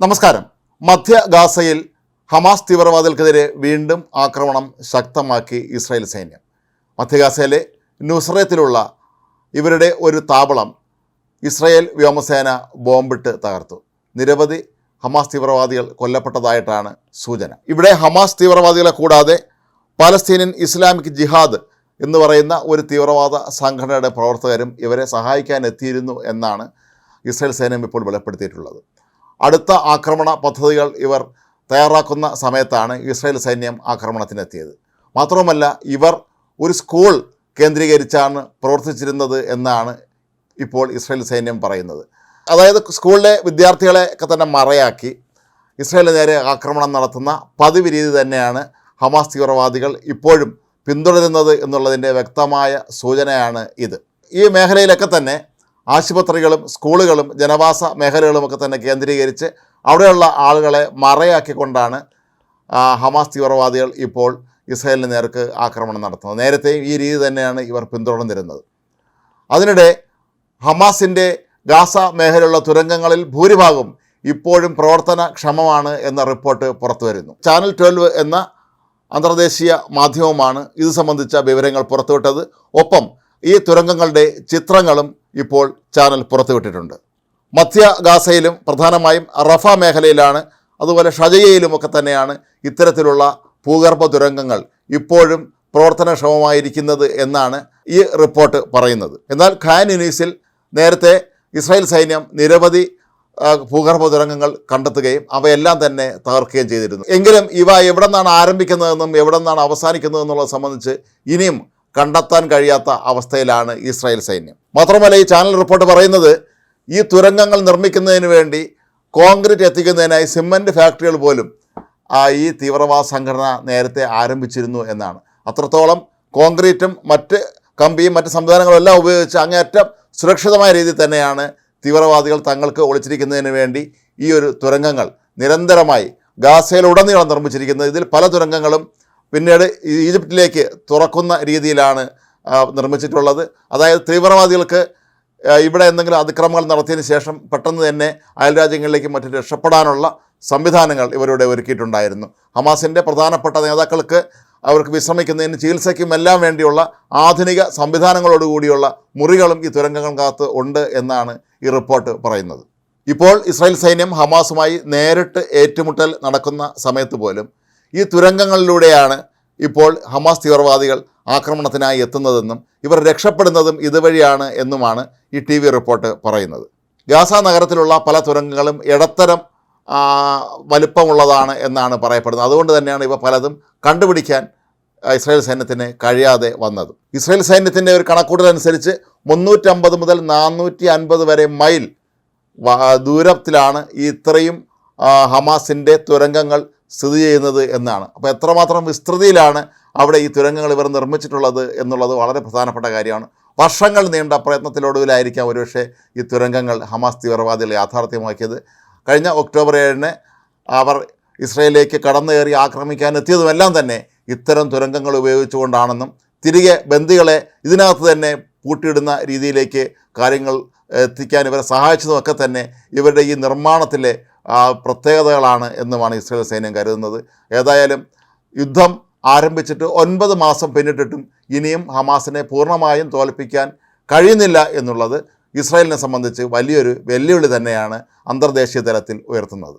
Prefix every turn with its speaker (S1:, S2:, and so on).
S1: നമസ്കാരം. മധ്യ ഗാസയിൽ ഹമാസ് തീവ്രവാദികൾക്കെതിരെ വീണ്ടും ആക്രമണം ശക്തമാക്കി ഇസ്രായേൽ സൈന്യം. മധ്യ ഗാസയിലെ നുസ്രത്തിലുള്ള ഇവരുടെ ഒരു താവളം ഇസ്രായേൽ വ്യോമസേന ബോംബിട്ട് തകർത്തു. നിരവധി ഹമാസ് തീവ്രവാദികൾ കൊല്ലപ്പെട്ടതായിട്ടാണ് സൂചന. ഇവിടെ ഹമാസ് തീവ്രവാദികളെ കൂടാതെ പാലസ്തീനിയൻ ഇസ്ലാമിക് ജിഹാദ് എന്ന് പറയുന്ന ഒരു തീവ്രവാദ സംഘടനയുടെ പ്രവർത്തകരും ഇവരെ സഹായിക്കാൻ എത്തിയിരുന്നു എന്നാണ് ഇസ്രായേൽ സൈന്യം ഇപ്പോൾ വെളിപ്പെടുത്തിയിട്ടുള്ളത്. അടുത്ത ആക്രമണ പദ്ധതികൾ ഇവർ തയ്യാറാക്കുന്ന സമയത്താണ് ഇസ്രായേൽ സൈന്യം ആക്രമണത്തിനെത്തിയത്. മാത്രവുമല്ല ഇവർ ഒരു സ്കൂൾ കേന്ദ്രീകരിച്ചാണ് പ്രവർത്തിച്ചിരുന്നത് എന്നാണ് ഇപ്പോൾ ഇസ്രായേൽ സൈന്യം പറയുന്നത്. അതായത് സ്കൂളിലെ വിദ്യാർത്ഥികളെ ഒക്കെ തന്നെ മറയാക്കി ഇസ്രായേലിന് നേരെ ആക്രമണം നടത്തുന്ന പതിവ് രീതി തന്നെയാണ് ഹമാസ് തീവ്രവാദികൾ ഇപ്പോഴും പിന്തുടരുന്നത് എന്നുള്ളതിന്റെ വ്യക്തമായ സൂചനയാണ് ഇത്. ഈ മേഖലയിലൊക്കെ തന്നെ ആശുപത്രികളും സ്കൂളുകളും ജനവാസ മേഖലകളുമൊക്കെ തന്നെ കേന്ദ്രീകരിച്ച് അവിടെയുള്ള ആളുകളെ മറയാക്കിക്കൊണ്ടാണ് ഹമാസ് തീവ്രവാദികൾ ഇപ്പോൾ ഇസ്രായേലിന് നേർക്ക് ആക്രമണം നടത്തുന്നത്. നേരത്തെയും ഈ രീതി തന്നെയാണ് ഇവർ പിന്തുടർന്നിരുന്നത്. അതിനിടെ ഹമാസിന്റെ ഗാസ മേഖലയിലുള്ള തുരങ്കങ്ങളിൽ ഭൂരിഭാഗം ഇപ്പോഴും പ്രവർത്തനക്ഷമമാണ് എന്ന റിപ്പോർട്ട് പുറത്തു വരുന്നു. ചാനൽ ട്വൽവ് എന്ന അന്തർദേശീയ മാധ്യമമാണ് ഇത് സംബന്ധിച്ച വിവരങ്ങൾ പുറത്തുവിട്ടത്. ഒപ്പം ഈ തുരങ്കങ്ങളുടെ ചിത്രങ്ങളും ഇപ്പോൾ ചാനൽ പുറത്തുവിട്ടിട്ടുണ്ട്. മധ്യ ഗാസയിലും പ്രധാനമായും റഫ മേഖലയിലാണ് അതുപോലെ ഷജയയിലുമൊക്കെ തന്നെയാണ് ഇത്തരത്തിലുള്ള ഭൂഗർഭ തുരങ്കങ്ങൾ ഇപ്പോഴും പ്രവർത്തനക്ഷമമായിരിക്കുന്നത് എന്നാണ് ഈ റിപ്പോർട്ട് പറയുന്നത്. എന്നാൽ ഖാൻ യുനീസിൽ നേരത്തെ ഇസ്രായേൽ സൈന്യം നിരവധി ഭൂഗർഭ തുരങ്കങ്ങൾ കണ്ടെത്തുകയും അവയെല്ലാം തന്നെ തകർക്കുകയും ചെയ്തിരുന്നു. എങ്കിലും ഇവ എവിടെ നിന്നാണ് ആരംഭിക്കുന്നതെന്നും എവിടെ നിന്നാണ് അവസാനിക്കുന്നതെന്നുള്ളത് സംബന്ധിച്ച് ഇനിയും കണ്ടെത്താൻ കഴിയാത്ത അവസ്ഥയിലാണ് ഇസ്രായേൽ സൈന്യം. മാത്രമല്ല ഈ ചാനൽ റിപ്പോർട്ട് പറയുന്നത് ഈ തുരങ്കങ്ങൾ നിർമ്മിക്കുന്നതിന് വേണ്ടി കോൺക്രീറ്റ് എത്തിക്കുന്നതിനായി സിമന്റ് ഫാക്ടറികൾ പോലും ആ ഈ തീവ്രവാദ സംഘടന നേരത്തെ ആരംഭിച്ചിരുന്നു എന്നാണ്. അത്രത്തോളം കോൺക്രീറ്റും മറ്റ് കമ്പിയും മറ്റ് സംവിധാനങ്ങളും എല്ലാം ഉപയോഗിച്ച് അങ്ങേയറ്റം സുരക്ഷിതമായ രീതിയിൽ തന്നെയാണ് തീവ്രവാദികൾ തങ്ങൾക്ക് ഒളിച്ചിരിക്കുന്നതിന് വേണ്ടി ഈ ഒരു തുരങ്കങ്ങൾ നിരന്തരമായി ഗാസയിലുടനീളം നിർമ്മിച്ചിരിക്കുന്നത്. ഇതിൽ പല തുരങ്കങ്ങളും പിന്നീട് ഈജിപ്തിലേക്ക് തുറക്കുന്ന രീതിയിലാണ് നിർമ്മിച്ചിട്ടുള്ളത്. അതായത് തീവ്രവാദികൾക്ക് ഇവിടെ എന്തെങ്കിലും അതിക്രമങ്ങൾ നടത്തിയതിന് ശേഷം പെട്ടെന്ന് തന്നെ അയൽരാജ്യങ്ങളിലേക്ക് മറ്റു രക്ഷപ്പെടാനുള്ള സംവിധാനങ്ങൾ ഇവരുടെ ഒരുക്കിയിട്ടുണ്ടായിരുന്നു. ഹമാസിന്റെ പ്രധാനപ്പെട്ട നേതാക്കൾക്ക് അവർക്ക് വിശ്രമിക്കുന്നതിന് ചികിത്സയ്ക്കും എല്ലാം വേണ്ടിയുള്ള ആധുനിക സംവിധാനങ്ങളോടുകൂടിയുള്ള മുറികളും ഈ തുരങ്കങ്ങൾക്കകത്ത് ഉണ്ട് എന്നാണ് ഈ റിപ്പോർട്ട് പറയുന്നത്. ഇപ്പോൾ ഇസ്രായേൽ സൈന്യം ഹമാസുമായി നേരിട്ട് ഏറ്റുമുട്ടൽ നടക്കുന്ന സമയത്ത് പോലും ഈ തുരങ്കങ്ങളിലൂടെയാണ് ഇപ്പോൾ ഹമാസ് തീവ്രവാദികൾ ആക്രമണത്തിനായി എത്തുന്നതെന്നും ഇവർ രക്ഷപ്പെടുന്നതും ഇതുവഴിയാണ് എന്നുമാണ് ഈ ടി വി റിപ്പോർട്ട് പറയുന്നത്. ഗാസ നഗരത്തിലുള്ള പല തുരങ്കങ്ങളും ഇടത്തരം വലുപ്പമുള്ളതാണ് എന്നാണ് പറയപ്പെടുന്നത്. അതുകൊണ്ട് തന്നെയാണ് ഇവ പലതും കണ്ടുപിടിക്കാൻ ഇസ്രായേൽ സൈന്യത്തിന് കഴിയാതെ വന്നത്. ഇസ്രായേൽ സൈന്യത്തിന്റെ ഒരു കണക്കൂട്ടലനുസരിച്ച് മുന്നൂറ്റമ്പത് മുതൽ നാനൂറ്റി അൻപത് വരെ മൈൽ ദൂരത്തിലാണ് ഇത്രയും ഹമാസിന്റെ തുരങ്കങ്ങൾ സ്ഥിതി ചെയ്യുന്നത് എന്നാണ്. അപ്പോൾ എത്രമാത്രം വിസ്തൃതിയിലാണ് അവിടെ ഈ തുരങ്കങ്ങൾ ഇവർ നിർമ്മിച്ചിട്ടുള്ളത് എന്നുള്ളത് വളരെ പ്രധാനപ്പെട്ട കാര്യമാണ്. വർഷങ്ങൾ നീണ്ട പ്രയത്നത്തിലൊടുവിലായിരിക്കാം ഒരുപക്ഷെ ഈ തുരങ്കങ്ങൾ ഹമാസ് തീവ്രവാദികൾ യാഥാർത്ഥ്യമാക്കിയത്. കഴിഞ്ഞ ഒക്ടോബർ ഏഴിന് അവർ ഇസ്രയേലിലേക്ക് കടന്നു കയറി ആക്രമിക്കാൻ എത്തിയതുമെല്ലാം തന്നെ ഇത്തരം തുരങ്കങ്ങൾ ഉപയോഗിച്ചുകൊണ്ടാണെന്നും തിരികെ ബന്ദികളെ ഇതിനകത്ത് തന്നെ പൂട്ടിയിടുന്ന രീതിയിലേക്ക് കാര്യങ്ങൾ എത്തിക്കാൻ ഇവരെ സഹായിച്ചതുമൊക്കെ തന്നെ ഇവരുടെ ഈ നിർമ്മാണത്തിലെ പ്രത്യേകതകളാണ് എന്നുമാണ് ഇസ്രയേൽ സൈന്യം കരുതുന്നത്. ഏതായാലും യുദ്ധം ആരംഭിച്ചിട്ട് ഒൻപത് മാസം പിന്നിട്ടിട്ടും ഇനിയും ഹമാസിനെ പൂർണമായും തോൽപ്പിക്കാൻ കഴിയുന്നില്ല എന്നുള്ളത് ഇസ്രായേലിനെ സംബന്ധിച്ച് വലിയൊരു വെല്ലുവിളി തന്നെയാണ് അന്തർദേശീയ തലത്തിൽ ഉയർത്തുന്നത്.